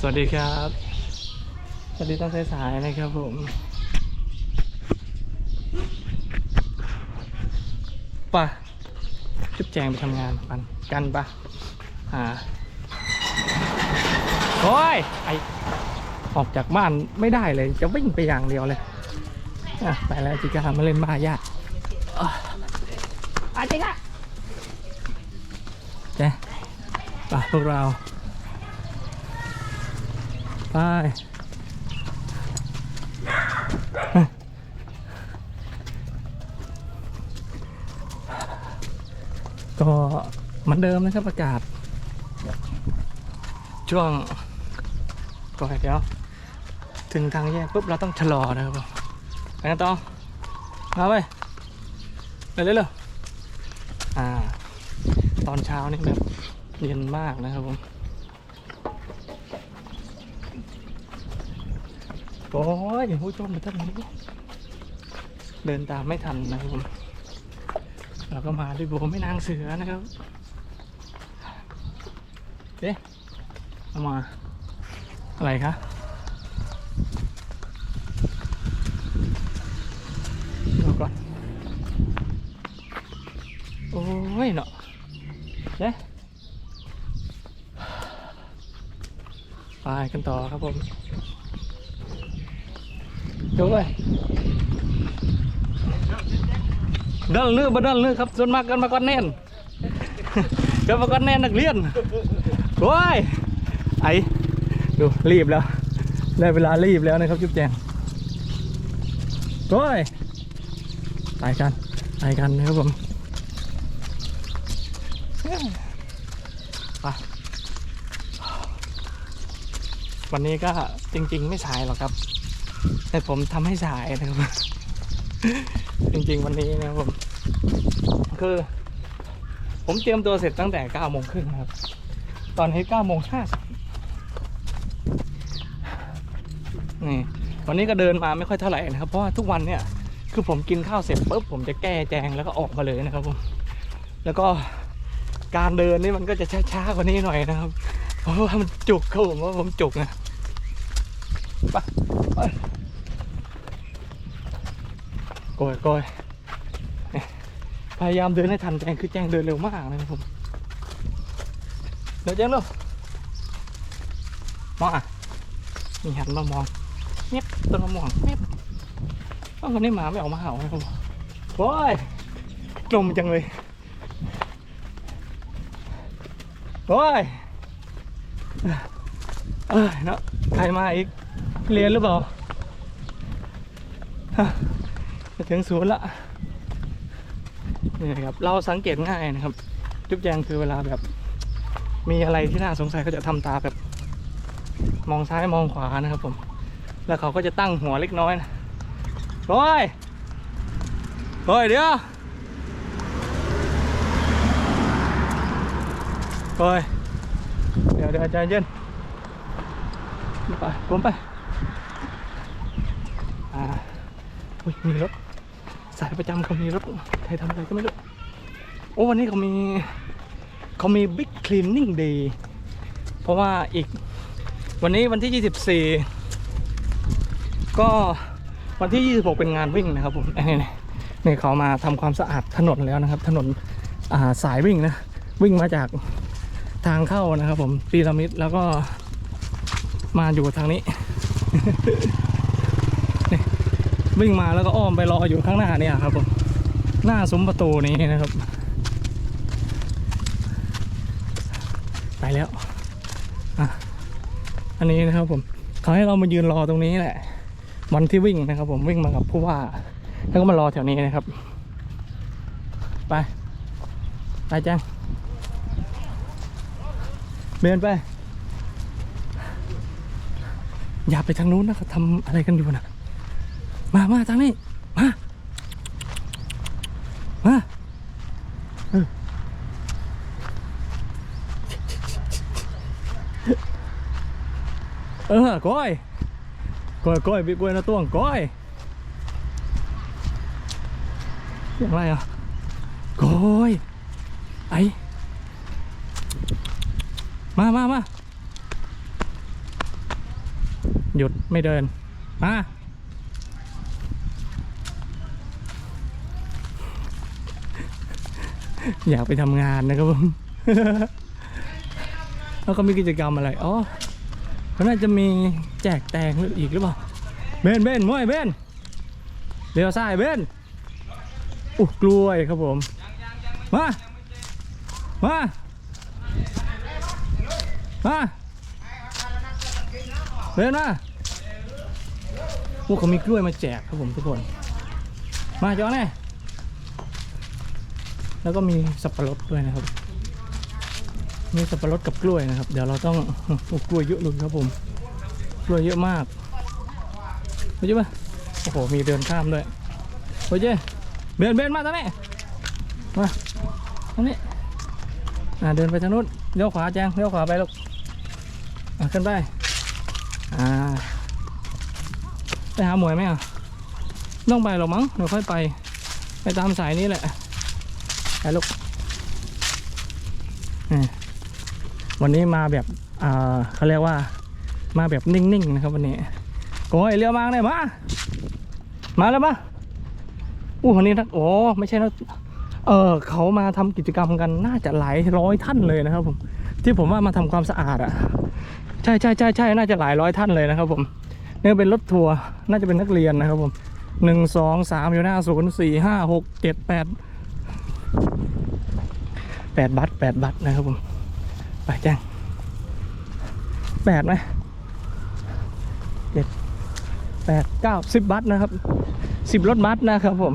สวัสดีครับ สวัสดีตอนสายๆนะครับผม ป่ะ จุ๊บแจงไปทำงานกันกันปะอ่าโอ้ย ไอ ออกจากบ้านไม่ได้เลย จะวิ่งไปอย่างเดียวเลยอะไปแล้วจิกามาเล่นบ้ายากอะอาจิกาเจ๊ไปพวกเรา ไปก็เหมือนเดิมนะครับอากาศ ช่วงก็เดี๋ยว ถึงทางแยกปุ๊บเราต้องชะลอนะครับผมไปกันต่องมาไปเร็วเร็วๆอ่า ตอนเช้านี่แบบเย็นมากนะครับผม โอ้ยผู้ชมไปท่านนี้เดินตามไม่ทันนะครับผมเราก็มาด้วยโบไม่นางเสือนะครับเอ๊ะเอามา อะไรคะดูก่อน โอ้ยเนาะเด้ไปกันต่อครับผม ดูเลยด้านลือบ่ด้านลือครับส่วนมากกันมาก้อนแน่นกันมาก้อนแน่นนักเรียนโว้ยไอ้ดูรีบแล้วได้เวลารีบแล้วนะครับจุ๊บแจงโว้ยไปกันไปกันนะครับผมวันนี้ก็จริง ๆ ไม่สายหรอกครับ แต่ผมทำให้สายนะครับ จริงๆวันนี้นะผม คือ ผมเตรียมตัวเสร็จตั้งแต่9โมงครึ่งครับ ตอนนี้9โมง50นี่วันนี้ก็เดินมาไม่ค่อยเท่าไหร่นะครับ เพราะว่าทุกวันเนี่ย คือผมกินข้าวเสร็จปุ๊บผมจะแก้แจงแล้วก็ออกมาเลยนะครับผม แล้วก็การเดินนี่มันก็จะช้าๆกว่านี้หน่อยนะครับ เพราะว่ามันจุกครับผมว่าผมจุกนะไปไป โกยโกยเนี่ยพยายามเดินให้ทันแจงคือแจงเดินเร็วมากนะครับผมเดี๋ยวแจงเร็วมองอะมีหันมามองเงียบต้นมะม่วงเงียบเอ้าวันนี้หมาไม่ออกมาเห่านะครับผมโอ้ยกลมจังเลยโอ้ยเอ้ยเนาะใครมาอีกเรียนหรือเปล่า ถึงศูนย์ละนี่ครับเราสังเกตง่ายนะครับจุ๊บแจงคือเวลาแบบ มีอะไรที่น่าสงสัยเขาจะทำตาแบบ มองซ้ายมองขวานะครับผม แล้วเขาก็จะตั้งหัวเล็กน้อยนะโอ้ยโอ้ยเดี๋ยวโอ้ยเดี๋ยวเดี๋ยวใจเย็นไปผมไปอ่าอุ๊ยมีรถ สายประจำเขามีรถใครทำอะไรก็ไม่รู้ โอ้วันนี้เขามีเขามีบิ๊กคลีนนิ่งเดย์เพราะว่าอีกวันนี้วันที่ 24 ก็วันที่ 26 เป็นงานวิ่งนะครับผมนี่นี่นี่เขามาทำความสะอาดถนนแล้วนะครับ ถนนาสายวิ่งนะ วิ่งมาจากทางเข้านะครับผมพีระมิดแล้วก็มาอยู่ทางนี้ วิ่งมาแล้วก็อ้อมไปรออยู่ข้างหน้าเนี่ยครับผมหน้าซุ้มประตูนี้นะครับ ไปแล้วอะอันนี้นะครับผมเขาให้เรามายืนรอตรงนี้แหละวันที่วิ่งนะครับ ผมวิ่งมากับผู้ว่า แล้วก็มารอแถวนี้นะครับ ไป ไปจ้งเดินไป อย่าไปทางนู้นนะเขาทำอะไรกันอยู่นะ มามาทางนี้ มา มาเออก้อยก้อยก้อยบิ๊กก้อยนะต้วงก้อยเสียงไรอะก้อยไอมามามาหยุดไม่เดิน มา อยากไปทำงานนะครับผมแล้วก็มีกิจกรรมอะไร อ๋อเขาน่าจะมีแจกแตงอีกหรือเปล่า เบนเบนมวยเบนเลี้ยวซ้ายเบนอู้กล้วยครับผม มา มา มาเบนมาพวกเขามีกล้วยมาแจกครับผมทุกคน มาจอแน่ แล้วก็มีสับปะรดด้วยนะครับ มีสับปะรดกับกล้วยนะครับ เดี๋ยวเราต้องโอ้กล้วยเยอะเลยครับผม กล้วยเยอะมากเห็นไหมโอ้โห มีเดินข้ามด้วยโอ้ยเจ้เบนเบนมาตรงนี้มาตรงนี้อ่าเดินไปทางนู้นเลี้ยวขวาแจงเลี้ยวขวาไปลูกอะขึ้นไปอ่าไปหาหมวยไหมอะต้องไปหรอกมั้งเดี๋ยวค่อยไป ไปตามสายนี้แหละ ไปลูกวันนี้มาแบบเขาเรียกว่า มาแบบนิ่งๆนะครับวันนี้โอ้ยเรียวมาเลยมามาแล้วมาอู้วันนี้นะโอ้ไม่ใช่นะเออเขามาทำกิจกรรมกันน่าจะหลายร้อยท่านเลยนะครับ ผมที่ผมว่ามาทำความสะอาดอะ่ะใช่ใช่ใช่ใช่น่าจะหลายร้อยท่านเลยนะครับ ผมเนี่ยเป็นรถทัวร์น่าจะเป็นนักเรียนนะครับ ผมหนึ่งสองสามอยู่หน้าศูนย์สี่ห้าหกเจ็ดแปด แปดบัตแปดบัตนะครับผมไปแจ้งแปดไหมเจ็ดแปดเก้าสิบบัตนะครับสิบรถบัสนะครับผม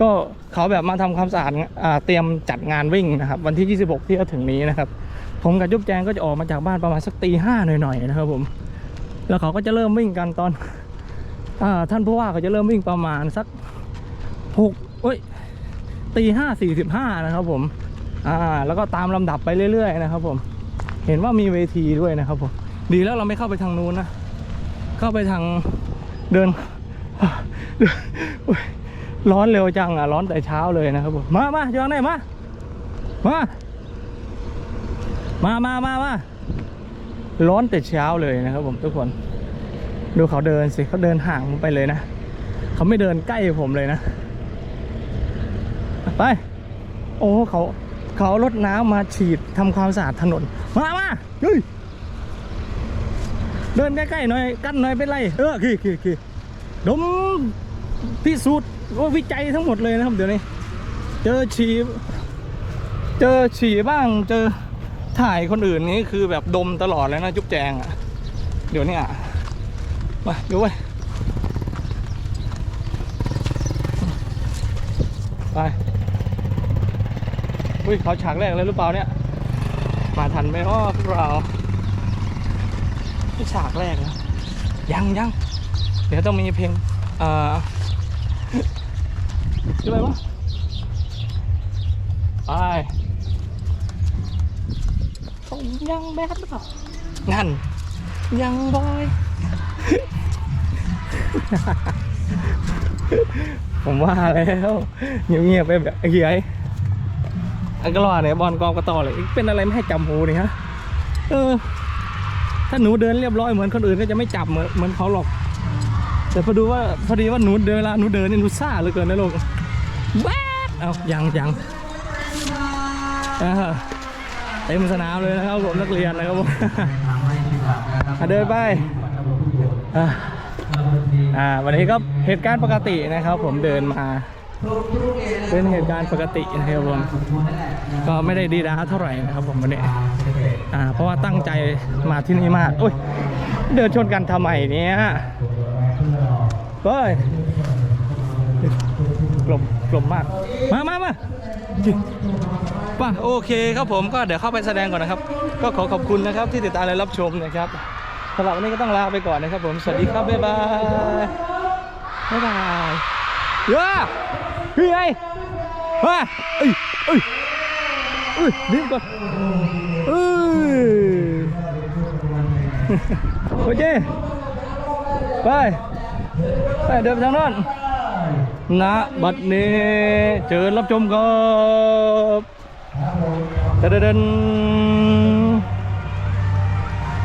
ก็เขาแบบมาทำความสะอาดเตรียมจัดงานวิ่งนะครับ วันที่ 26 ที่จะถึงนี้นะครับ ผมกับจุ๊บแจงก็จะออกมาจากบ้านประมาณสักตีห้าหน่อยๆนะครับผม แล้วเขาก็จะเริ่มวิ่งกันตอนอท่านผู้ว่าเขาจะเริ่มวิ่งประมาณสักหกเอ้ย ตีห้าสี่สิบห้านะครับผม อ่า แล้วก็ตามลำดับไปเรื่อยๆนะครับผม เห็นว่ามีเวทีด้วยนะครับผม ดีแล้วเราไม่เข้าไปทางนู้นนะ เข้าไปทางเดิน ร้อนเร็วจังอะ ร้อนแต่เช้าเลยนะครับผม มามาจองได้มา มา มามามามาร้อนแต่เช้าเลยนะครับผมทุกคน ดูเขาเดินสิเขาเดินห่างผมไปเลยนะ เขาไม่เดินใกล้ผมเลยนะ ไป โอ้เขาเขารถน้ำมาฉีดทำความสะอาดถนน มามาเฮ้ยเดินใกล้ๆหน่อย กั้นหน่อยเป็นไรเออคือคือคือดมพิสูจน์ว่าวิจัยทั้งหมดเลยนะครับ เดี๋ยวนี้ เจอฉี่เจอฉี่บ้างเจอถ่ายคนอื่นนี่คือแบบดมตลอดเลยนะจุ๊บแจงอะเดี๋ยวนี้อะมาดูไว้ไป อุ้ยเขาฉากแรกเลยหรือเปล่าเนี่ย มาทันไหมอ้อพวกเรานี่ฉากแรกนะยังยังเดี๋ยวต้องมีเพลงเอ่อชื่ออะไรวะไปต้องยังแบดหรือเปล่างั้นยังบอย ผมว่าแล้วเงียบๆไปแบบไอ้เหี้ย อันก็รอเนี่ยบอลกองกระต่อเลยเป็นอะไรไม่ให้จับหูนี่ฮะเออ ถ้าหนูเดินเรียบร้อยเหมือนคนอื่นก็จะไม่จับเหมือนเหมือนเขาหรอก แต่พอดูว่าพอดีว่าหนูเดินเวลาหนูเดินนี่หนูซ่าเหลือเกินนะลูกแวดเอายังยังเออเต็มสนามเลยนะครับผมนักเรียนนะครับผมเดินไปอ่าวันนี้ก็เหตุการณ์ปกตินะครับ ผมเดินมา เป็นเหตุการณ์ปกตินะครับผมก็ไม่ได้ดีด้าเท่าไหร่นะครับผมวันนี้อ่าเพราะว่าตั้งใจมาที่นี่มากโอ้ยเดินชนกันทำไมเนี่ยเฮ้ยกลมกลมมาก มามามาป่ะโอเคครับผมก็เดี๋ยวเข้าไปแสดงก่อนนะครับ ก็ขอขอบคุณนะครับที่ติดตามและรับชมนะครับสำหรับวันนี้ก็ต้องลาไปก่อนนะครับผม สวัสดีครับ บ๊ายบาย บ๊ายบายเยอ้มาเอ้ยเอ้ยเอ้ยดิ้นก่อนเอ้ยโอเคไปไปเดินไปทางโนั้นณบัดนี้เจอรับชมกับเดินเดิน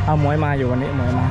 เอาหมวยมาอยู่วันนี้หมวยมา